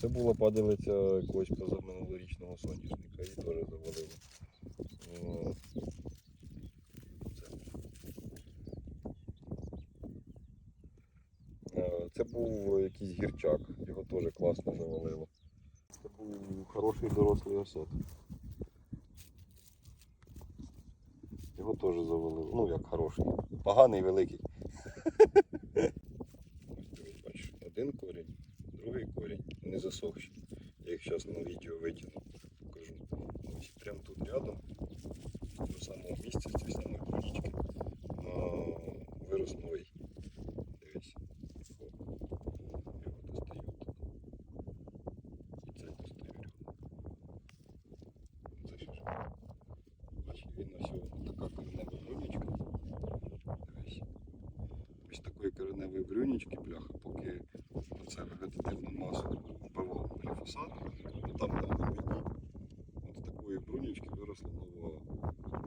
Це була падалиця якогось позаминулорічного соняшника і теж завалило. Е, це був якийсь гірчак, його теж класно завалило. Це був хороший дорослий осет. Його теж завалило. Ну як хороший. Поганий великий. Один корінь, другий корінь, засохші. Я їх зараз на відео витягну, покажу. Ось прямо тут рядом, в цьому самому місці, з цієї самої полічки, вирос новий. Дивись. О, Його достаю. І цей достаю рядом. Це що ж? Бачиш, він ось о, така коренева брунічка. Дивись. Ось такої кореневої брюнічки, бляха, поки оце вегетативну масу сад, там на обіді. От такой такої выросло нового.